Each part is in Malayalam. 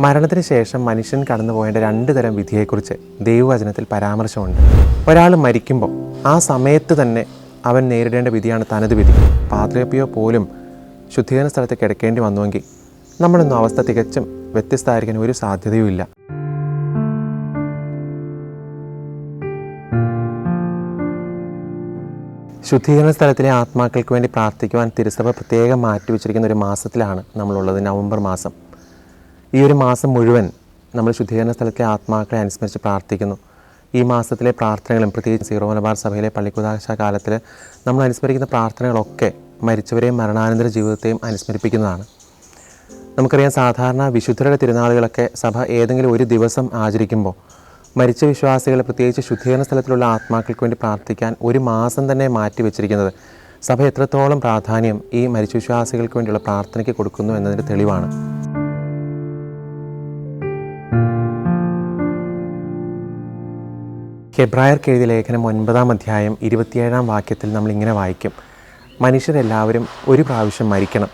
മരണത്തിന് ശേഷം മനുഷ്യൻ കടന്നു പോയേണ്ട രണ്ട് തരം വിധിയെക്കുറിച്ച് ദൈവവചനത്തിൽ പരാമർശമുണ്ട്. ഒരാൾ മരിക്കുമ്പോൾ ആ സമയത്ത് തന്നെ അവൻ നേരിടേണ്ട വിധിയാണ് തനത് വിധി. പാത്രപ്പിയോ പോലും ശുദ്ധീകരണ സ്ഥലത്ത് കിടക്കേണ്ടി വന്നുവെങ്കിൽ നമ്മളൊന്നും അവസ്ഥ തികച്ചും വ്യത്യസ്തമായിരിക്കാൻ ഒരു സാധ്യതയുമില്ല. ശുദ്ധീകരണ സ്ഥലത്തിലെ ആത്മാക്കൾക്ക് വേണ്ടി പ്രാർത്ഥിക്കുവാൻ തിരുസഭ പ്രത്യേകം മാറ്റിവെച്ചിരിക്കുന്ന ഒരു മാസത്തിലാണ് നമ്മളുള്ളത് നവംബർ മാസം. ഈ ഒരു മാസം മുഴുവൻ നമ്മൾ ശുദ്ധീകരണ സ്ഥലത്തെ ആത്മാക്കളെ അനുസ്മരിച്ച് പ്രാർത്ഥിക്കുന്നു. ഈ മാസത്തിലെ പ്രാർത്ഥനകളും പ്രത്യേകിച്ച് സീറോ മലബാർ സഭയിലെ പള്ളിക്കുതാശ കാലത്തിൽ നമ്മൾ അനുസ്മരിക്കുന്ന പ്രാർത്ഥനകളൊക്കെ മരിച്ചവരെയും മരണാനന്തര ജീവിതത്തെയും അനുസ്മരിപ്പിക്കുന്നതാണ്. നമുക്കറിയാം സാധാരണ വിശുദ്ധരുടെ തിരുനാളുകളൊക്കെ സഭ ഏതെങ്കിലും ഒരു ദിവസം ആചരിക്കുമ്പോൾ മരിച്ച വിശ്വാസികളെ പ്രത്യേകിച്ച് ശുദ്ധീകരണ സ്ഥലത്തിലുള്ള ആത്മാക്കൾക്ക് വേണ്ടി പ്രാർത്ഥിക്കാൻ ഒരു മാസം തന്നെ മാറ്റി വെച്ചിരിക്കുന്നത് സഭ എത്രത്തോളം പ്രാധാന്യം ഈ മരിച്ച വിശ്വാസികൾക്ക് വേണ്ടിയുള്ള പ്രാർത്ഥനയ്ക്ക് കൊടുക്കുന്നു എന്നതിന്റെ തെളിവാണ്. ഹെബ്രായർക്ക് എഴുതിയ ലേഖനം ഒൻപതാം അധ്യായം ഇരുപത്തിയേഴാം വാക്യത്തിൽ നമ്മൾ ഇങ്ങനെ വായിക്കും. മനുഷ്യരെല്ലാവരും ഒരു പ്രാവശ്യം മരിക്കണം.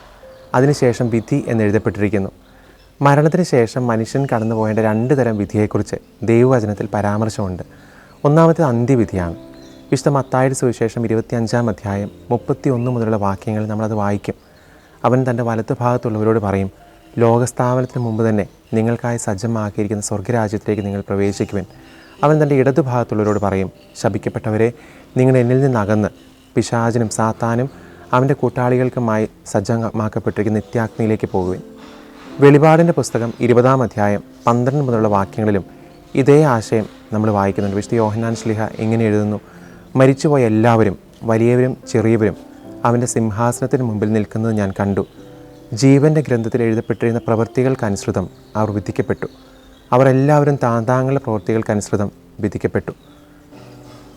അതിനുശേഷം വിധി എന്നെഴുതപ്പെട്ടിരിക്കുന്നു. മരണത്തിന് ശേഷം മനുഷ്യൻ കടന്നു പോയേണ്ട രണ്ട് തരം വിധിയെക്കുറിച്ച് ദൈവവചനത്തിൽ പരാമർശമുണ്ട്. ഒന്നാമത്തേത് അന്ത്യവിധിയാണ്. വിശുദ്ധ മത്തായുടെ സുവിശേഷം ഇരുപത്തിയഞ്ചാം അധ്യായം മുപ്പത്തി ഒന്ന് മുതലുള്ള വാക്യങ്ങൾ നമ്മളത് വായിക്കും. അവൻ തന്റെ വലത്ത് ഭാഗത്തുള്ളവരോട് പറയും ലോകസ്ഥാപനത്തിന് മുമ്പ് തന്നെ നിങ്ങൾക്കായി സജ്ജമാക്കിയിരിക്കുന്ന സ്വർഗരാജ്യത്തിലേക്ക് നിങ്ങൾ പ്രവേശിക്കുവാൻ. അവൻ തന്റെ ഇടതു ഭാഗത്തുള്ളവരോട് പറയും ശപിക്കപ്പെട്ടവരെ നിങ്ങൾ എന്നിൽ നിന്ന് അകന്ന് പിശാചിനും സാത്താനും അവന്റെ കൂട്ടാളികൾക്കുമായി സജ്ജമാക്കപ്പെട്ടിരിക്കുന്ന നിത്യാഗ്നിയിലേക്ക് പോകുവിൻ. വെളിപാടിന്റെ പുസ്തകം ഇരുപതാം അധ്യായം പന്ത്രണ്ട് മുതലുള്ള വാക്യങ്ങളിലും ഇതേ ആശയം നമ്മൾ വായിക്കുന്നുണ്ട്. വിശുദ്ധ യോഹനാൻ ശ്ലിഹ ഇങ്ങനെ എഴുതുന്നു? മരിച്ചുപോയ എല്ലാവരും വലിയവരും ചെറിയവരും അവന്റെ സിംഹാസനത്തിന് മുമ്പിൽ നിൽക്കുന്നത് ഞാൻ കണ്ടു. ജീവന്റെ ഗ്രന്ഥത്തിൽ എഴുതപ്പെട്ടിരുന്ന പ്രവൃത്തികൾക്കനുസൃതം അവർ വിധിക്കപ്പെട്ടു. അവർ എല്ലാവരും താന്താങ്ങളുടെ പ്രവൃത്തികൾക്കനുസൃതം വിധിക്കപ്പെട്ടു.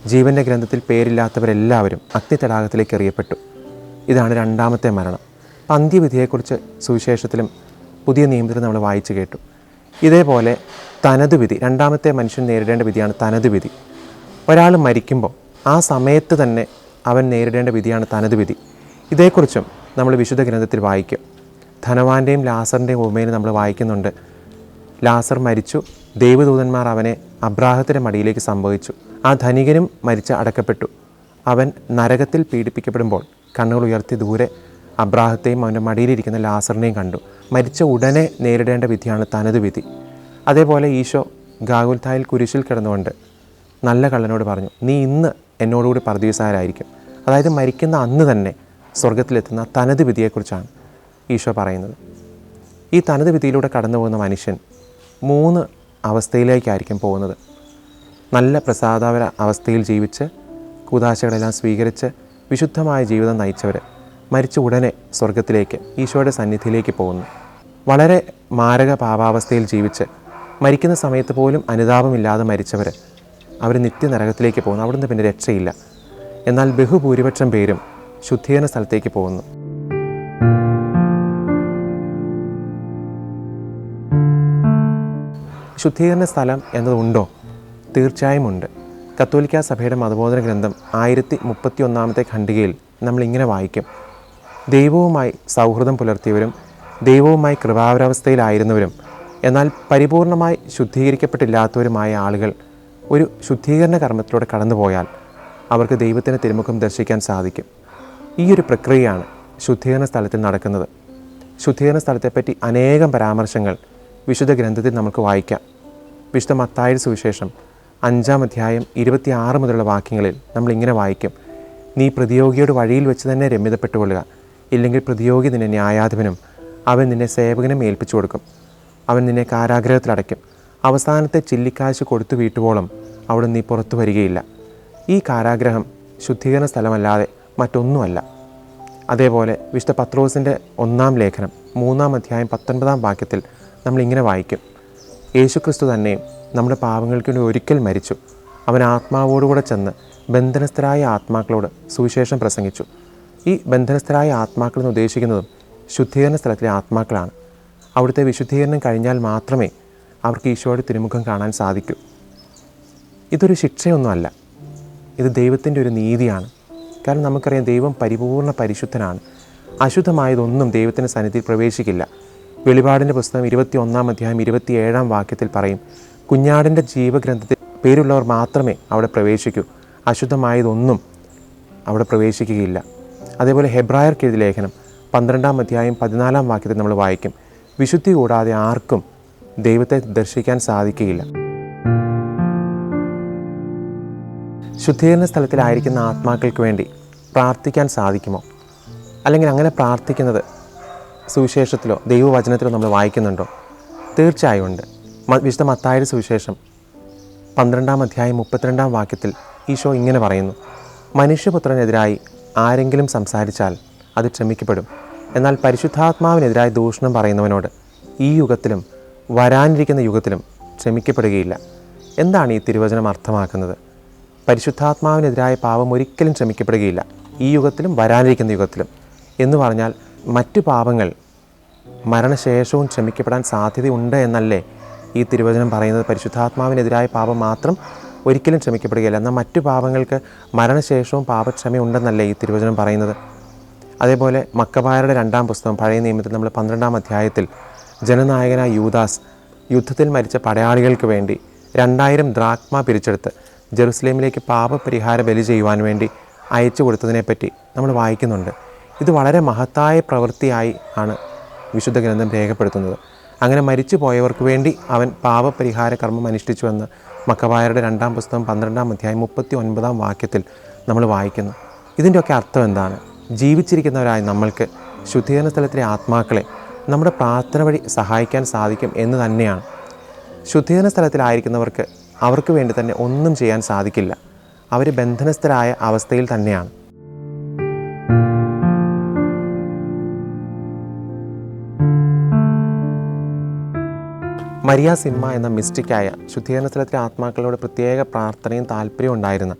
ജീവന്റെ ഗ്രന്ഥത്തിൽ പേരില്ലാത്തവരെല്ലാവരും അഗ്നിതടാകത്തിലേക്ക് എറിയപ്പെട്ടു. ഇതാണ് രണ്ടാമത്തെ മരണം. അന്ത്യവിധിയെക്കുറിച്ച് സുവിശേഷത്തിലും പുതിയ നിയമത്തിലും നമ്മൾ വായിച്ചു കേട്ടു. ഇതേപോലെ തനത് വിധി രണ്ടാമത്തെ മനുഷ്യൻ നേരിടേണ്ട വിധിയാണ് തനത് വിധി ഒരാൾ മരിക്കുമ്പോൾ ആ സമയത്ത് തന്നെ അവൻ നേരിടേണ്ട വിധിയാണ് തനത് വിധി ഇതേക്കുറിച്ചും നമ്മൾ വിശുദ്ധ ഗ്രന്ഥത്തിൽ വായിക്കും. ധനവാന്റെയും ലാസറിന്റെയും ഉപമയിൽ നമ്മൾ വായിക്കുന്നുണ്ട്. ലാസർ മരിച്ചു. ദൈവദൂതന്മാർ അവനെ അബ്രാഹത്തിന്റെ മടിയിലേക്ക് സംഭവിച്ചു ആ ധനികനും മരിച്ച് അടക്കപ്പെട്ടു. അവൻ നരകത്തിൽ പീഡിപ്പിക്കപ്പെടുമ്പോൾ കണ്ണുകൾ ഉയർത്തി ദൂരെ അബ്രാഹത്തെയും അവന്റെ മടിയിലിരിക്കുന്ന ലാസറിനെയും കണ്ടു. മരിച്ച ഉടനെ നേരിടേണ്ട വിധിയാണ് തനത് വിധി. അതേപോലെ ഈശോ ഗാഗുൽത്തായിൽ കുരിശിൽ കിടന്നുകൊണ്ട് നല്ല കള്ളനോട് പറഞ്ഞു നീ ഇന്ന് എന്നോടുകൂടി പർദീസാരായിരിക്കും അതായത് മരിക്കുന്ന അന്ന് തന്നെ സ്വർഗത്തിലെത്തുന്ന തനത് വിധിയെക്കുറിച്ചാണ് ഈശോ പറയുന്നത്. ഈ തനത് വിധിയിലൂടെ കടന്നു പോകുന്ന മനുഷ്യൻ മൂന്ന് അവസ്ഥയിലേക്കായിരിക്കും പോകുന്നത്. നല്ല പ്രസാദപര അവസ്ഥയിൽ ജീവിച്ച് കൂതാശകളെല്ലാം സ്വീകരിച്ച് വിശുദ്ധമായ ജീവിതം നയിച്ചവർ മരിച്ച ഉടനെ സ്വർഗത്തിലേക്ക് ഈശോയുടെ സന്നിധിയിലേക്ക് പോകുന്നു. വളരെ മാരക പാപാവസ്ഥയിൽ ജീവിച്ച് മരിക്കുന്ന സമയത്ത് പോലും അനുതാപമില്ലാതെ മരിച്ചവർ അവർ നിത്യനരകത്തിലേക്ക് പോകുന്നു. അവിടുന്ന് പിന്നെ രക്ഷയില്ല. എന്നാൽ ബഹുഭൂരിപക്ഷം പേരും ശുദ്ധീകരണ സ്ഥലത്തേക്ക് പോകുന്നു. ശുദ്ധീകരണ സ്ഥലം എന്നതുണ്ടോ? തീർച്ചയായും ഉണ്ട്. കത്തോലിക്ക സഭയുടെ മതബോധന ഗ്രന്ഥം ആയിരത്തി മുപ്പത്തി ഒന്നാമത്തെ ഖണ്ഡികയിൽ നമ്മൾ ഇങ്ങനെ വായിക്കും. ദൈവവുമായി സൗഹൃദം പുലർത്തിയവരും ദൈവവുമായി കൃപാവരാവസ്ഥയിലായിരുന്നവരും എന്നാൽ പരിപൂർണമായി ശുദ്ധീകരിക്കപ്പെട്ടില്ലാത്തവരുമായ ആളുകൾ ഒരു ശുദ്ധീകരണ കർമ്മത്തിലൂടെ കടന്നുപോയാൽ അവർക്ക് ദൈവത്തിന്റെ തിരുമുഖം ദർശിക്കാൻ സാധിക്കും. ഈ ഒരു പ്രക്രിയയാണ് ശുദ്ധീകരണ സ്ഥലത്തിൽ നടക്കുന്നത്. ശുദ്ധീകരണ സ്ഥലത്തെപ്പറ്റി അനേകം പരാമർശങ്ങൾ വിശുദ്ധ ഗ്രന്ഥത്തിൽ നമുക്ക് വായിക്കാം. വിശുദ്ധ മത്തായ സുവിശേഷം അഞ്ചാം അധ്യായം ഇരുപത്തിയാറ് മുതലുള്ള വാക്യങ്ങളിൽ നമ്മൾ ഇങ്ങനെ വായിക്കും. നീ പ്രതിയോഗിയുടെ വഴിയിൽ വെച്ച് തന്നെ രമ്യതപ്പെട്ടുകൊള്ളുക. ഇല്ലെങ്കിൽ പ്രതിയോഗി നിന്നെ ന്യായാധിപനും അവൻ നിന്നെ സേവകനും ഏൽപ്പിച്ചു കൊടുക്കും. അവൻ നിന്നെ കാരാഗ്രഹത്തിലടയ്ക്കും അവസാനത്തെ ചില്ലിക്കാശ് കൊടുത്തു വീട്ടുവോളം അവിടെ നീ പുറത്തു വരികയില്ല. ഈ കാരാഗ്രഹം ശുദ്ധീകരണ സ്ഥലമല്ലാതെ മറ്റൊന്നുമല്ല. അതേപോലെ വിശുദ്ധ പത്രോസിന്റെ ഒന്നാം ലേഖനം മൂന്നാം അധ്യായം പത്തൊൻപതാം വാക്യത്തിൽ നമ്മൾ ഇങ്ങനെ വായിക്കും. യേശുക്രിസ്തു തന്നെയും നമ്മുടെ പാപങ്ങൾക്ക് വേണ്ടി ഒരിക്കൽ മരിച്ചു. അവൻ ആത്മാവോടുകൂടെ ചെന്ന് ബന്ധനസ്ഥരായ ആത്മാക്കളോട് സുവിശേഷം പ്രസംഗിച്ചു. ഈ ബന്ധനസ്ഥരായ ആത്മാക്കൾ എന്ന് ഉദ്ദേശിക്കുന്നതും ശുദ്ധീകരണ സ്ഥലത്തിലെ ആത്മാക്കളാണ്. അവിടുത്തെ വിശുദ്ധീകരണം കഴിഞ്ഞാൽ മാത്രമേ അവർക്ക് ഈശോയുടെ തിരുമുഖം കാണാൻ സാധിക്കൂ. ഇതൊരു ശിക്ഷയൊന്നുമല്ല. ഇത് ദൈവത്തിന്റെ ഒരു നീതിയാണ്. കാരണം നമുക്കറിയാം ദൈവം പരിപൂർണ പരിശുദ്ധനാണ്. അശുദ്ധമായതൊന്നും ദൈവത്തിന്റെ സന്നിധിയിൽ പ്രവേശിക്കില്ല. വെളിപാടിന്റെ പുസ്തകം ഇരുപത്തി ഒന്നാം അധ്യായം ഇരുപത്തിയേഴാം വാക്യത്തിൽ പറയും കുഞ്ഞാടിന്റെ ജീവഗ്രന്ഥത്തിൽ പേരുള്ളവർ മാത്രമേ അവിടെ പ്രവേശിക്കൂ. അശുദ്ധമായതൊന്നും അവിടെ പ്രവേശിക്കുകയില്ല. അതേപോലെ ഹെബ്രായർക്ക് എഴുതിയ ലേഖനം പന്ത്രണ്ടാം അധ്യായം പതിനാലാം വാക്യത്തിൽ നമ്മൾ വായിക്കും വിശുദ്ധി കൂടാതെ ആർക്കും ദൈവത്തെ ദർശിക്കാൻ സാധിക്കുകയില്ല. ശുദ്ധീകരണ സ്ഥലത്തിലായിരിക്കുന്ന ആത്മാക്കൾക്ക് വേണ്ടി പ്രാർത്ഥിക്കാൻ സാധിക്കുമോ? അല്ലെങ്കിൽ അങ്ങനെ പ്രാർത്ഥിക്കുന്നത് സുവിശേഷത്തിലോ ദൈവവചനത്തിലോ നമ്മൾ വായിക്കുന്നുണ്ടോ? തീർച്ചയായും ഉണ്ട്. വിശുദ്ധ മത്തായുടെ സുവിശേഷം പന്ത്രണ്ടാം അധ്യായം മുപ്പത്തിരണ്ടാം വാക്യത്തിൽ ഈശോ ഇങ്ങനെ പറയുന്നു മനുഷ്യപുത്രനെതിരായി ആരെങ്കിലും സംസാരിച്ചാൽ അത് ക്ഷമിക്കപ്പെടും. എന്നാൽ പരിശുദ്ധാത്മാവിനെതിരായി ദൂഷണം പറയുന്നവനോട് ഈ യുഗത്തിലും വരാനിരിക്കുന്ന യുഗത്തിലും ക്ഷമിക്കപ്പെടുകയില്ല. എന്താണ് ഈ തിരുവചനം അർത്ഥമാക്കുന്നത്? പരിശുദ്ധാത്മാവിനെതിരായ പാപം ഒരിക്കലും ക്ഷമിക്കപ്പെടുകയില്ല. ഈ യുഗത്തിലും വരാനിരിക്കുന്ന യുഗത്തിലും എന്ന് പറഞ്ഞാൽ മറ്റു പാപങ്ങൾ മരണശേഷവും ക്ഷമിക്കപ്പെടാൻ സാധ്യതയുണ്ട് എന്നല്ലേ ഈ തിരുവചനം പറയുന്നത്? പരിശുദ്ധാത്മാവിനെതിരായ പാപം മാത്രം ഒരിക്കലും ക്ഷമിക്കപ്പെടുകയില്ല. എന്നാൽ മറ്റു പാപങ്ങൾക്ക് മരണശേഷവും പാപക്ഷമയുണ്ടെന്നല്ലേ ഈ തിരുവചനം പറയുന്നത്? അതേപോലെ മക്കബായരുടെ രണ്ടാം പുസ്തകം പഴയ നിയമത്തിൽ നമ്മൾ പന്ത്രണ്ടാം അധ്യായത്തിൽ ജനനായകനായ യൂദാസ് യുദ്ധത്തിൽ മരിച്ച പടയാളികൾക്ക് വേണ്ടി രണ്ടായിരം ദ്രാക്മ പിരിച്ചെടുത്ത് ജെറുസലേമിലേക്ക് പാപപരിഹാര ബലി ചെയ്യുവാൻ വേണ്ടി അയച്ചു കൊടുത്തതിനെപ്പറ്റി നമ്മൾ വായിക്കുന്നുണ്ട്. ഇത് വളരെ മഹത്തായ പ്രവൃത്തിയായി ആണ് വിശുദ്ധ ഗ്രന്ഥം രേഖപ്പെടുത്തുന്നത്. അങ്ങനെ മരിച്ചു പോയവർക്ക് വേണ്ടി അവൻ പാപപരിഹാര കർമ്മം അനുഷ്ഠിച്ചുവെന്ന് മക്കവായരുടെ രണ്ടാം പുസ്തകം പന്ത്രണ്ടാം അധ്യായം മുപ്പത്തി ഒൻപതാം വാക്യത്തിൽ നമ്മൾ വായിക്കുന്നു. ഇതിന്റെയൊക്കെ അർത്ഥം എന്താണ്? ജീവിച്ചിരിക്കുന്നവരായ നമ്മൾക്ക് ശുദ്ധീകരണ സ്ഥലത്തിലെ ആത്മാക്കളെ നമ്മുടെ പ്രാർത്ഥന വഴി സഹായിക്കാൻ സാധിക്കും എന്ന് തന്നെയാണ്. ശുദ്ധീകരണ സ്ഥലത്തിലായിരിക്കുന്നവർക്ക് അവർക്ക് വേണ്ടി തന്നെ ഒന്നും ചെയ്യാൻ സാധിക്കില്ല. അവർ ബന്ധനസ്ഥരായ അവസ്ഥയിൽ തന്നെയാണ്. മരിയ സിമ്മ എന്ന മിസ്റ്റിക്കായ ശുദ്ധീകരണ സ്ഥലത്തിലെ ആത്മാക്കളോട് പ്രത്യേക പ്രാർത്ഥനയും താല്പര്യവും ഉണ്ടായിരുന്ന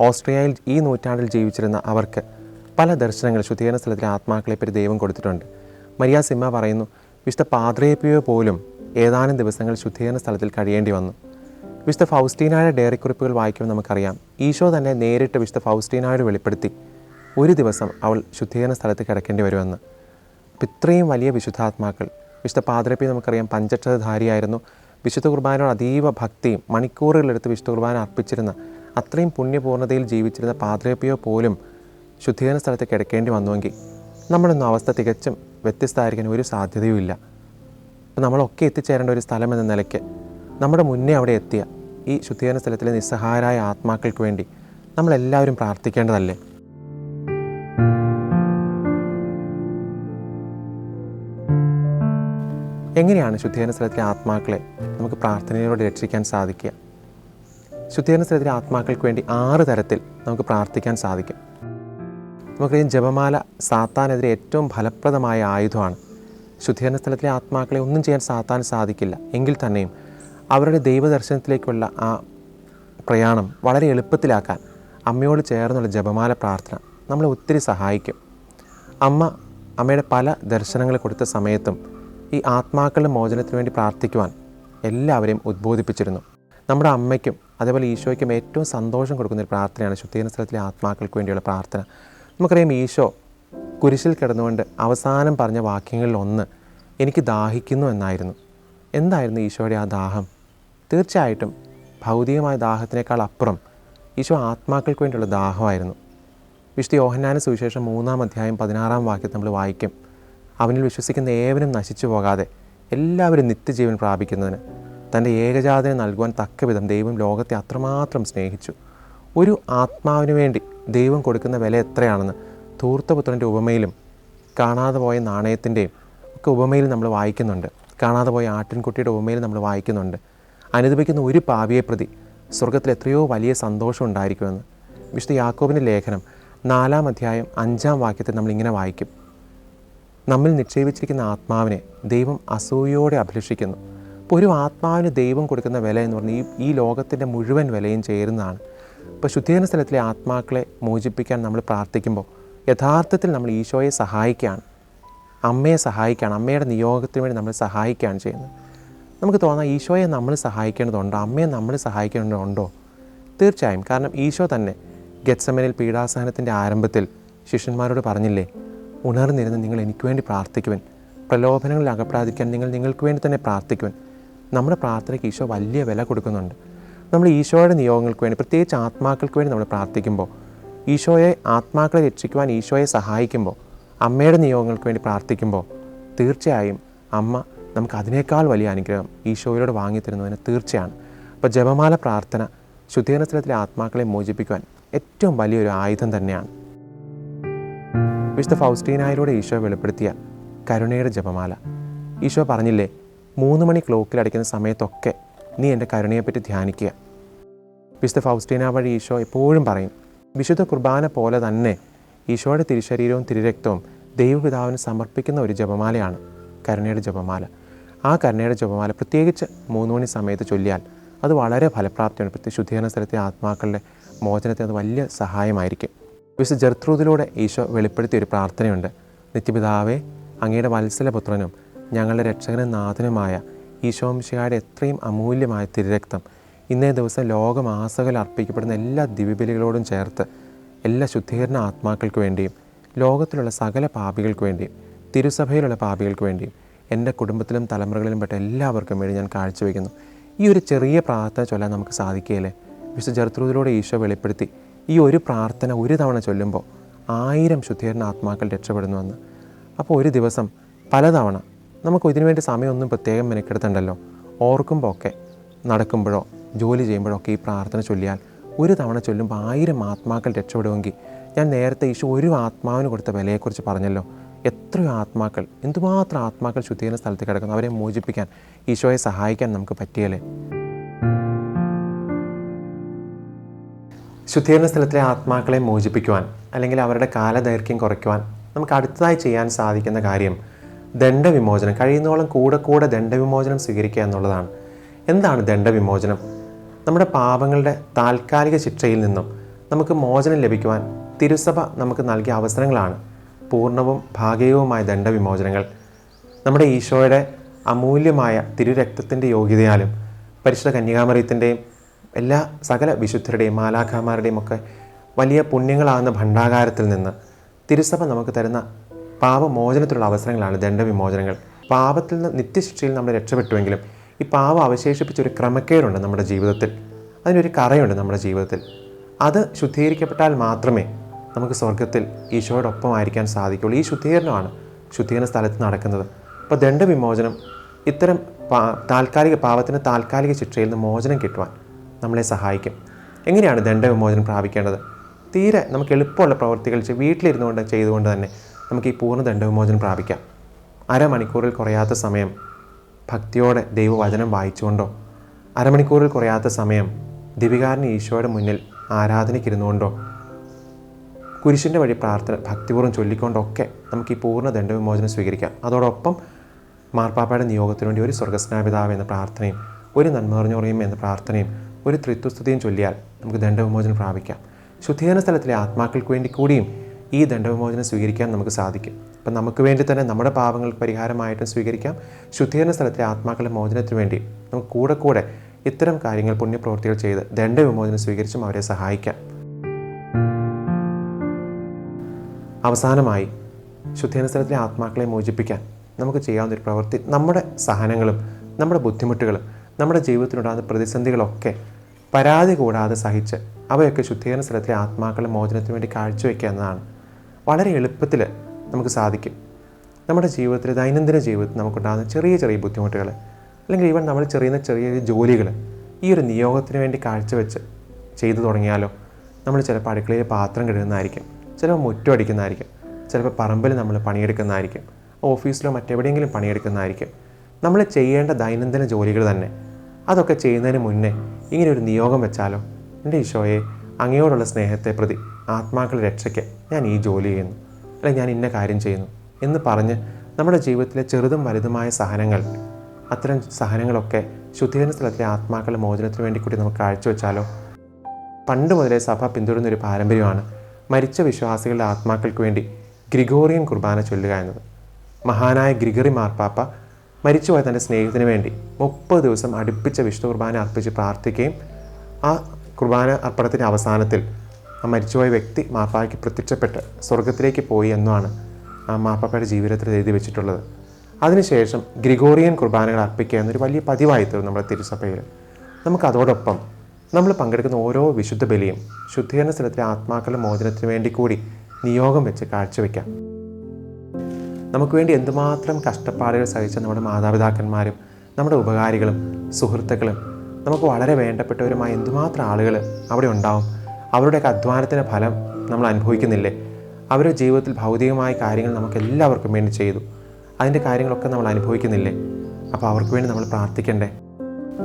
ഓസ്ട്രിയയിൽ ഈ നൂറ്റാണ്ടിൽ ജീവിച്ചിരുന്ന അവർക്ക് പല ദർശനങ്ങൾ ശുദ്ധീകരണ സ്ഥലത്തിലെ ആത്മാക്കളെപ്പറ്റി ദൈവം കൊടുത്തിട്ടുണ്ട്. മരിയ സിമ്മ പറയുന്നു വിശുദ്ധ പാദ്രേപ്പിയോ പോലും ഏതാനും ദിവസങ്ങൾ ശുദ്ധീകരണ സ്ഥലത്തിൽ കഴിയേണ്ടി വന്നു. വിശുദ്ധ ഫൗസ്റ്റീനായ ഡയറി കുറിപ്പുകൾ വായിക്കുമ്പോൾ നമുക്കറിയാം ഈശോ തന്നെ നേരിട്ട് വിശുദ്ധ ഫൗസ്റ്റീനായോട് വെളിപ്പെടുത്തി ഒരു ദിവസം അവൾ ശുദ്ധീകരണ സ്ഥലത്ത് കിടക്കേണ്ടി വരുമെന്ന്. ഇത്രയും വലിയ വിശുദ്ധാത്മാക്കൾ വിശുദ്ധ പാതിരപ്പി നമുക്കറിയാം. പഞ്ചക്ഷതധാരിയായിരുന്നു വിശുദ്ധ കുർബാനയോട് അതീവ ഭക്തിയും മണിക്കൂറുകളെടുത്ത് വിശുദ്ധ കുർബാന അർപ്പിച്ചിരുന്ന അത്രയും പുണ്യപൂർണതയിൽ ജീവിച്ചിരുന്ന പാതിരപ്പിയോ പോലും ശുദ്ധീകരണ സ്ഥലത്ത് കിടക്കേണ്ടി വന്നുവെങ്കിൽ നമ്മളൊന്നും അവസ്ഥ തികച്ചും വ്യത്യസ്തമായിരിക്കാൻ ഒരു സാധ്യതയുമില്ല അപ്പോൾ നമ്മളൊക്കെ എത്തിച്ചേരേണ്ട ഒരു സ്ഥലം എന്ന നിലയ്ക്ക് നമ്മുടെ മുന്നേ അവിടെ എത്തിയ ഈ ശുദ്ധീകരണ സ്ഥലത്തിലെ നിസ്സഹായരായ ആത്മാക്കൾക്ക് വേണ്ടി നമ്മളെല്ലാവരും പ്രാർത്ഥിക്കേണ്ടതല്ലേ? എങ്ങനെയാണ് ശുദ്ധീകരണ സ്ഥലത്തിലെ ആത്മാക്കളെ നമുക്ക് പ്രാർത്ഥനയിലൂടെ രക്ഷിക്കാൻ സാധിക്കുക? ശുദ്ധീകരണ സ്ഥലത്തിലെ ആത്മാക്കൾക്ക് വേണ്ടി ആറ് തരത്തിൽ നമുക്ക് പ്രാർത്ഥിക്കാൻ സാധിക്കും. നമുക്കറിയാം ജപമാല സാത്താനെതിരെ ഏറ്റവും ഫലപ്രദമായ ആയുധമാണ്. ശുദ്ധീകരണ സ്ഥലത്തിലെ ആത്മാക്കളെ ഒന്നും ചെയ്യാൻ സാത്താൻ സാധിക്കില്ല. എങ്കിൽ തന്നെയും അവരുടെ ദൈവദർശനത്തിലേക്കുള്ള ആ പ്രയാണം വളരെ എളുപ്പത്തിലാക്കാൻ അമ്മയോട് ചേർന്നുള്ള ജപമാല പ്രാർത്ഥന നമ്മളെ ഒത്തിരി സഹായിക്കും. അമ്മ അമ്മയുടെ പല ദർശനങ്ങൾ കൊടുത്ത സമയത്തും ഈ ആത്മാക്കളുടെ മോചനത്തിന് വേണ്ടി പ്രാർത്ഥിക്കുവാൻ എല്ലാവരെയും ഉദ്ബോധിപ്പിച്ചിരുന്നു. നമ്മുടെ അമ്മയ്ക്കും അതേപോലെ ഈശോയ്ക്കും ഏറ്റവും സന്തോഷം കൊടുക്കുന്ന ഒരു പ്രാർത്ഥനയാണ് ശുദ്ധീകരണ സ്ഥലത്തിലെ ആത്മാക്കൾക്ക് വേണ്ടിയുള്ള പ്രാർത്ഥന. നമുക്കറിയാം ഈശോ കുരിശിൽ കിടന്നുകൊണ്ട് അവസാനം പറഞ്ഞ വാക്യങ്ങളിൽ ഒന്ന് എനിക്ക് ദാഹിക്കുന്നു എന്നായിരുന്നു. എന്തായിരുന്നു ഈശോയുടെ ആ ദാഹം? തീർച്ചയായിട്ടും ഭൗതികമായ ദാഹത്തിനേക്കാൾ അപ്പുറം ഈശോ ആത്മാക്കൾക്ക് വേണ്ടിയുള്ള ദാഹമായിരുന്നു. വിശുദ്ധ യോഹന്നാന സുവിശേഷം മൂന്നാം അധ്യായം പതിനാറാം വാക്യം നമ്മൾ വായിക്കും. അവനിൽ വിശ്വസിക്കുന്ന ഏവനും നശിച്ചു പോകാതെ എല്ലാവരും നിത്യജീവൻ പ്രാപിക്കുന്നതിന് തന്റെ ഏകജാതനെ നൽകുവാൻ തക്കവിധം ദൈവം ലോകത്തെ അത്രമാത്രം സ്നേഹിച്ചു. ഒരു ആത്മാവിന് വേണ്ടി ദൈവം കൊടുക്കുന്ന വില എത്രയാണെന്ന് ധൂർത്തപുത്രന്റെ ഉപമയിലും കാണാതെ പോയ നാണയത്തിന്റെയും ഒക്കെ ഉപമയിൽ നമ്മൾ വായിക്കുന്നുണ്ട്. കാണാതെ പോയ ആട്ടിൻകുട്ടിയുടെ ഉപമയിൽ നമ്മൾ വായിക്കുന്നുണ്ട്. അനുദപിക്കുന്ന ഒരു പാവിയെ പ്രതി സ്വർഗത്തിൽ എത്രയോ വലിയ സന്തോഷം ഉണ്ടായിരിക്കുമെന്ന് വിശുദ്ധ യാക്കോബിന്റെ ലേഖനം നാലാം അധ്യായം അഞ്ചാം വാക്യത്തിൽ നമ്മളിങ്ങനെ വായിക്കും. നമ്മിൽ നിക്ഷേപിച്ചിരിക്കുന്ന ആത്മാവിനെ ദൈവം അസൂയോടെ അഭിലഷിക്കുന്നു. അപ്പോൾ ഒരു ആത്മാവിന് ദൈവം കൊടുക്കുന്ന വില എന്ന് പറഞ്ഞാൽ ഈ ഈ ലോകത്തിന്റെ മുഴുവൻ വിലയും ചേരുന്നതാണ്. ഇപ്പോൾ ശുദ്ധീകരണ സ്ഥലത്തിലെ ആത്മാക്കളെ മോചിപ്പിക്കാൻ നമ്മൾ പ്രാർത്ഥിക്കുമ്പോൾ യഥാർത്ഥത്തിൽ നമ്മൾ ഈശോയെ സഹായിക്കുകയാണ്. അമ്മയെ സഹായിക്കുകയാണ്. അമ്മയുടെ നിയോഗത്തിന് വേണ്ടി നമ്മൾ സഹായിക്കുകയാണ് ചെയ്യുന്നത്. നമുക്ക് തോന്നാം ഈശോയെ നമ്മൾ സഹായിക്കേണ്ടതുണ്ടോ? അമ്മയെ നമ്മൾ സഹായിക്കേണ്ടതുണ്ടോ? തീർച്ചയായും. കാരണം ഈശോ തന്നെ ഗത്സമനിൽ പീഡാസഹനത്തിന്റെ ആരംഭത്തിൽ ശിഷ്യന്മാരോട് പറഞ്ഞില്ലേ ഉണർന്നിരുന്ന് നിങ്ങൾ എനിക്ക് വേണ്ടി പ്രാർത്ഥിക്കുവാൻ. പ്രലോഭനങ്ങളിൽ അകപ്പെടാതിരിക്കാൻ നിങ്ങൾ നിങ്ങൾക്ക് വേണ്ടി തന്നെ പ്രാർത്ഥിക്കുവാൻ. നമ്മുടെ പ്രാർത്ഥനയ്ക്ക് ഈശോ വലിയ വില കൊടുക്കുന്നുണ്ട്. നമ്മൾ ഈശോയുടെ നിയോഗങ്ങൾക്ക് വേണ്ടി പ്രത്യേകിച്ച് ആത്മാക്കൾക്ക് വേണ്ടി നമ്മൾ പ്രാർത്ഥിക്കുമ്പോൾ ഈശോയെ ആത്മാക്കളെ രക്ഷിക്കുവാൻ ഈശോയെ സഹായിക്കുമ്പോൾ അമ്മയുടെ നിയോഗങ്ങൾക്ക് വേണ്ടി പ്രാർത്ഥിക്കുമ്പോൾ തീർച്ചയായും അമ്മ നമുക്ക് അതിനേക്കാൾ വലിയ അനുഗ്രഹം ഈശോയിലൂടെ വാങ്ങിത്തരുന്നതിന് തീർച്ചയാണ്. അപ്പോൾ ജപമാല പ്രാർത്ഥന ശുദ്ധീകരണത്തിലെ ആത്മാക്കളെ മോചിപ്പിക്കുവാൻ ഏറ്റവും വലിയൊരു ആയുധം തന്നെയാണ്. വിശുദ്ധ ഫൗസ്റ്റീനായിലൂടെ ഈശോ വെളിപ്പെടുത്തിയ കരുണയുടെ ജപമാല. ഈശോ പറഞ്ഞില്ലേ മൂന്ന് മണി ക്ലോക്കിൽ അടിക്കുന്ന സമയത്തൊക്കെ നീ എന്റെ കരുണയെപ്പറ്റി ധ്യാനിക്കുക. വിശുദ്ധ ഫൗസ്റ്റീന വഴി ഈശോ എപ്പോഴും പറയും വിശുദ്ധ കുർബാന പോലെ തന്നെ ഈശോയുടെ തിരുശരീരവും തിരുരക്തവും ദൈവപിതാവിന് സമർപ്പിക്കുന്ന ഒരു ജപമാലയാണ് കരുണയുടെ ജപമാല. ആ കരുണയുടെ ജപമാല പ്രത്യേകിച്ച് മൂന്ന് മണി സമയത്ത് ചൊല്ലിയാൽ അത് വളരെ ഫലപ്രാപ്തിയാണ്. പ്രത്യേകിച്ച് ശുദ്ധീകരണ സ്ഥലത്തെ ആത്മാക്കളുടെ മോചനത്തിന് അത് വലിയ സഹായമായിരിക്കും. വിശുദ്ധ ജർത്രൂതിലൂടെ ഈശോ വെളിപ്പെടുത്തിയ ഒരു പ്രാർത്ഥനയുണ്ട്. നിത്യപിതാവേ അങ്ങയുടെ വത്സലപുത്രനും ഞങ്ങളുടെ രക്ഷകനും നാഥനുമായ ഈശോംശിയുടെ എത്രയും അമൂല്യമായ തിരുരക്തം ഇന്നേ ദിവസം ലോകമാസകൾ അർപ്പിക്കപ്പെടുന്ന എല്ലാ ദിവ്യബലികളോടും ചേർത്ത് എല്ലാ ശുദ്ധീകരണ ആത്മാക്കൾക്ക് വേണ്ടിയും ലോകത്തിലുള്ള സകല പാപികൾക്ക് വേണ്ടിയും തിരുസഭയിലുള്ള പാപികൾക്ക് വേണ്ടിയും എന്റെ കുടുംബത്തിലും തലമുറകളിലും പെട്ട എല്ലാവർക്കും വേണ്ടി ഞാൻ കാഴ്ചവെക്കുന്നു. ഈ ഒരു ചെറിയ പ്രാർത്ഥന ചൊല്ലാൻ നമുക്ക് സാധിക്കുകയില്ലേ? വിശുദ്ധ ജർത്രൂതിലൂടെ ഈശോ വെളിപ്പെടുത്തി ഈ ഒരു പ്രാർത്ഥന ഒരു തവണ ചൊല്ലുമ്പോൾ ആയിരം ശുദ്ധീകരണ ആത്മാക്കൾ രക്ഷപ്പെടുന്നുവെന്ന്. അപ്പോൾ ഒരു ദിവസം പലതവണ നമുക്ക് ഇതിനു വേണ്ടി സമയമൊന്നും പ്രത്യേകം മെനക്കെടുത്തണ്ടല്ലോ. ഓർക്കുമ്പോൾ ഒക്കെ നടക്കുമ്പോഴോ ജോലി ചെയ്യുമ്പോഴോ ഒക്കെ ഈ പ്രാർത്ഥന ചൊല്ലിയാൽ ഒരു തവണ ചൊല്ലുമ്പോൾ ആയിരം ആത്മാക്കൾ രക്ഷപ്പെടുമെങ്കിൽ ഞാൻ നേരത്തെ ഈശോ ഒരു ആത്മാവിന് കൊടുത്ത വിലയെക്കുറിച്ച് പറഞ്ഞല്ലോ. എത്രയോ ആത്മാക്കൾ എന്തുമാത്രം ആത്മാക്കൾ ശുദ്ധീകരണ സ്ഥലത്ത് കിടക്കുന്നു. അവരെ മോചിപ്പിക്കാൻ ഈശോയെ സഹായിക്കാൻ നമുക്ക് പറ്റിയല്ലേ? ശുദ്ധീകരണ സ്ഥലത്തിലെ ആത്മാക്കളെ മോചിപ്പിക്കുവാൻ അല്ലെങ്കിൽ അവരുടെ കാലദൈർഘ്യം കുറയ്ക്കുവാൻ നമുക്ക് അടുത്തതായി ചെയ്യാൻ സാധിക്കുന്ന കാര്യം ദണ്ഡവിമോചനം. കഴിയുന്നോളം കൂടെ കൂടെ ദണ്ഡവിമോചനം സ്വീകരിക്കുക എന്നുള്ളതാണ്. എന്താണ് ദണ്ഡവിമോചനം? നമ്മുടെ പാപങ്ങളുടെ താൽക്കാലിക ശിക്ഷയിൽ നിന്നും നമുക്ക് മോചനം ലഭിക്കുവാൻ തിരുസഭ നമുക്ക് നൽകിയ അവസരങ്ങളാണ്. പൂർണവും ഭാഗികവുമായ ദണ്ഡവിമോചനങ്ങൾ. നമ്മുടെ ഈശോയുടെ അമൂല്യമായ തിരുരക്തത്തിന്റെ യോഗ്യതയാലും പരിശുദ്ധ കന്യകാമറിയത്തിന്റെയും എല്ലാ സകല വിശുദ്ധരുടെയും മാലാഖാമാരുടെയും ഒക്കെ വലിയ പുണ്യങ്ങളാകുന്ന ഭണ്ഡാകാരത്തിൽ നിന്ന് തിരുസഭ നമുക്ക് തരുന്ന പാപമോചനത്തിലുള്ള അവസരങ്ങളാണ് ദണ്ഡവിമോചനങ്ങൾ. പാപത്തിൽ നിന്ന് നിത്യശിക്ഷയിൽ നമ്മൾ രക്ഷപ്പെട്ടുവെങ്കിലും ഈ പാപം അവശേഷിപ്പിച്ച ഒരു ക്രമക്കേടുണ്ട് നമ്മുടെ ജീവിതത്തിൽ. അതിനൊരു കറയുണ്ട് നമ്മുടെ ജീവിതത്തിൽ. അത് ശുദ്ധീകരിക്കപ്പെട്ടാൽ മാത്രമേ നമുക്ക് സ്വർഗത്തിൽ ഈശോയോടൊപ്പം ആയിരിക്കാൻ സാധിക്കുള്ളൂ ഈ ശുദ്ധീകരണമാണ് ശുദ്ധീകരണ സ്ഥലത്ത് നടക്കുന്നത്. അപ്പോൾ ദണ്ഡവിമോചനം ഇത്തരം താൽക്കാലിക പാപത്തിന് താൽക്കാലിക ശിക്ഷയിൽ നിന്ന് മോചനം കിട്ടുവാൻ നമ്മളെ സഹായിക്കും. എങ്ങനെയാണ് ദണ്ഡവിമോചനം പ്രാപിക്കേണ്ടത്? തീരെ നമുക്ക് എളുപ്പമുള്ള പ്രവൃത്തികൾ ചെയ്ത് വീട്ടിലിരുന്നുകൊണ്ട് ചെയ്തുകൊണ്ട് തന്നെ നമുക്ക് ഈ പൂർണ ദണ്ഡവിമോചനം പ്രാപിക്കാം. അരമണിക്കൂറിൽ കുറയാത്ത സമയം ഭക്തിയോടെ ദൈവവചനം വായിച്ചുകൊണ്ടോ അരമണിക്കൂറിൽ കുറയാത്ത സമയം ദിവികാരൻ ഈശോയുടെ മുന്നിൽ ആരാധനയ്ക്കിരുന്നുകൊണ്ടോ കുരിശിന്റെ വഴി പ്രാർത്ഥന ഭക്തിപൂർവം ചൊല്ലിക്കൊണ്ടൊക്കെ നമുക്ക് ഈ പൂർണ ദണ്ഡവിമോചനം സ്വീകരിക്കാം. അതോടൊപ്പം മാർപ്പാപ്പയുടെ നിയോഗത്തിനു വേണ്ടി ഒരു സ്വർഗസ്നാപിതാവ് എന്ന പ്രാർത്ഥനയും ഒരു നന്മ പറഞ്ഞോറിയും എന്ന പ്രാർത്ഥനയും ഒരു ത്രിത്വസ്തുതിയും ചൊല്ലിയാൽ നമുക്ക് ദണ്ഡവിമോചനം പ്രാപിക്കാം. ശുദ്ധീകരണ സ്ഥലത്തിലെ ആത്മാക്കൾക്ക് വേണ്ടി കൂടിയും ഈ ദണ്ഡവിമോചനം സ്വീകരിക്കാൻ നമുക്ക് സാധിക്കും. അപ്പം നമുക്ക് വേണ്ടി തന്നെ നമ്മുടെ പാപങ്ങൾക്ക് പരിഹാരമായിട്ടും സ്വീകരിക്കാം. ശുദ്ധീകരണ സ്ഥലത്തിലെ ആത്മാക്കളുടെ മോചനത്തിന് വേണ്ടി നമുക്ക് കൂടെ കൂടെ ഇത്തരം കാര്യങ്ങൾ പുണ്യപ്രവൃത്തികൾ ചെയ്ത് ദണ്ഡവിമോചനം സ്വീകരിച്ചും അവരെ സഹായിക്കാം. അവസാനമായി ശുദ്ധീകരണ സ്ഥലത്തിലെ ആത്മാക്കളെ മോചിപ്പിക്കാൻ നമുക്ക് ചെയ്യാവുന്ന ഒരു പ്രവൃത്തി നമ്മുടെ സഹനങ്ങളും നമ്മുടെ ബുദ്ധിമുട്ടുകളും നമ്മുടെ ജീവിതത്തിലുണ്ടാകുന്ന പ്രതിസന്ധികളൊക്കെ പരാതി കൂടാതെ സഹിച്ച് അവയൊക്കെ ശുദ്ധീകരണ സ്ഥലത്തിലെ ആത്മാക്കളുടെ മോചനത്തിന് വേണ്ടി കാഴ്ചവെക്കുക എന്നതാണ്. വളരെ എളുപ്പത്തിൽ നമുക്ക് സാധിക്കും. നമ്മുടെ ജീവിതത്തിൽ ദൈനംദിന ജീവിതത്തിൽ നമുക്കുണ്ടാകുന്ന ചെറിയ ചെറിയ ബുദ്ധിമുട്ടുകൾ അല്ലെങ്കിൽ ഈവൻ നമ്മൾ ചെറിയ ചെറിയ ജോലികൾ ഈ ഒരു നിയോഗത്തിന് വേണ്ടി കാഴ്ചവെച്ച് ചെയ്തു തുടങ്ങിയാലോ നമ്മൾ ചിലപ്പോൾ അടുക്കളയിൽ പാത്രം കഴുകുന്നതായിരിക്കും ചിലപ്പോൾ മുറ്റം അടിക്കുന്നതായിരിക്കും ചിലപ്പോൾ പറമ്പിൽ നമ്മൾ പണിയെടുക്കുന്നതായിരിക്കും ഓഫീസിലോ മറ്റെവിടെയെങ്കിലും പണിയെടുക്കുന്നതായിരിക്കും. നമ്മൾ ചെയ്യേണ്ട ദൈനംദിന ജോലികൾ തന്നെ അതൊക്കെ ചെയ്യുന്നതിന് മുന്നേ ഇങ്ങനെ ഒരു നിയോഗം വെച്ചാലോ? എന്റെ ഈശോയെ അങ്ങയോടുള്ള സ്നേഹത്തെ പ്രതി ആത്മാക്കളുടെ രക്ഷയ്ക്ക് ഞാൻ ഈ ജോലി ചെയ്യുന്നു. അല്ലെങ്കിൽ ഞാൻ ഇന്ന കാര്യം ചെയ്യുന്നു എന്ന് പറഞ്ഞ് നമ്മുടെ ജീവിതത്തിലെ ചെറുതും വലുതുമായ സഹനങ്ങൾ അത്തരം സഹനങ്ങളൊക്കെ ശുദ്ധീകരണ സ്ഥലത്തിലെ ആത്മാക്കളുടെ മോചനത്തിന് വേണ്ടി കൂടി നമുക്ക് കാഴ്ചവെച്ചാലോ? പണ്ട് മുതലേ സഭ പിന്തുടരുന്ന ഒരു പാരമ്പര്യമാണ് മരിച്ച വിശ്വാസികളുടെ ആത്മാക്കൾക്ക് വേണ്ടി ഗ്രിഗോറിയൻ കുർബാന ചൊല്ലുക എന്നത്. മഹാനായ ഗ്രിഗറി മാർപ്പാപ്പ മരിച്ചുപോയ തന്റെ സ്നേഹത്തിന് വേണ്ടി മുപ്പത് ദിവസം അടുപ്പിച്ച വിശുദ്ധ കുർബാന അർപ്പിച്ച് പ്രാർത്ഥിക്കുകയും ആ കുർബാന അർപ്പണത്തിന്റെ അവസാനത്തിൽ ആ മരിച്ചുപോയ വ്യക്തി മാർപ്പാപ്പയ്ക്ക് പ്രത്യക്ഷപ്പെട്ട് സ്വർഗത്തിലേക്ക് പോയി എന്നാണ് ആ മാപ്പാപ്പയുടെ ജീവിതത്തിൽ എഴുതി വെച്ചിട്ടുള്ളത്. അതിനുശേഷം ഗ്രിഗോറിയൻ കുർബാനകൾ അർപ്പിക്കുക എന്നൊരു വലിയ പതിവായി നമ്മുടെ തിരുസഭയിൽ. നമുക്ക് അതോടൊപ്പം നമ്മൾ പങ്കെടുക്കുന്ന ഓരോ വിശുദ്ധ ബലിയും ശുദ്ധീകരണ സ്ഥലത്തിലെ ആത്മാക്കളുടെ മോചനത്തിന് വേണ്ടി കൂടി നിയോഗം വെച്ച് കാഴ്ചവെക്കാം. നമുക്ക് വേണ്ടി എന്തുമാത്രം കഷ്ടപ്പാടുകൾ സഹിച്ച നമ്മുടെ മാതാപിതാക്കന്മാരും നമ്മുടെ ഉപകാരികളും സുഹൃത്തുക്കളും നമുക്ക് വളരെ വേണ്ടപ്പെട്ടവരുമായ എന്തുമാത്രം ആളുകൾ അവിടെ ഉണ്ടാവും അവരുടെയൊക്കെ അധ്വാനത്തിന്റെ ഫലം നമ്മൾ അനുഭവിക്കുന്നില്ലേ? അവരുടെ ജീവിതത്തിൽ ഭൗതികമായ കാര്യങ്ങൾ നമുക്ക് എല്ലാവർക്കും വേണ്ടി ചെയ്തു. അതിന്റെ കാര്യങ്ങളൊക്കെ നമ്മൾ അനുഭവിക്കുന്നില്ലേ? അപ്പോൾ അവർക്ക് വേണ്ടി നമ്മൾ പ്രാർത്ഥിക്കണ്ടേ?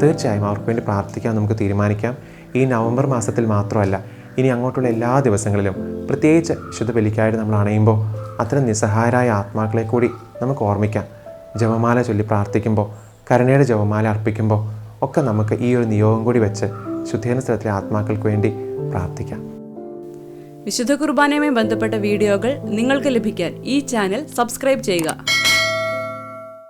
തീർച്ചയായും അവർക്ക് വേണ്ടി പ്രാർത്ഥിക്കാൻ നമുക്ക് തീരുമാനിക്കാം. ഈ നവംബർ മാസത്തിൽ മാത്രമല്ല ഇനി അങ്ങോട്ടുള്ള എല്ലാ ദിവസങ്ങളിലും പ്രത്യേകിച്ച് ശുദ്ധ ബലിക്കായിട്ട് നമ്മൾ അണയുമ്പോൾ അത്തരം നിസ്സഹായരായ ആത്മാക്കളെ കൂടി നമുക്ക് ഓർമ്മിക്കാം. ജപമാല ചൊല്ലി പ്രാർത്ഥിക്കുമ്പോൾ കരുണയുടെ ജപമാല അർപ്പിക്കുമ്പോൾ ഒക്കെ നമുക്ക് ഈ ഒരു നിയോഗം കൂടി വെച്ച് ശുദ്ധീകരണ സ്ഥലത്തിലെ ആത്മാക്കൾക്ക് വേണ്ടി പ്രാർത്ഥിക്കാം. വിശുദ്ധ കുർബാനയുമായി ബന്ധപ്പെട്ട വീഡിയോകൾ നിങ്ങൾക്ക് ലഭിക്കാൻ ഈ ചാനൽ സബ്സ്ക്രൈബ് ചെയ്യുക.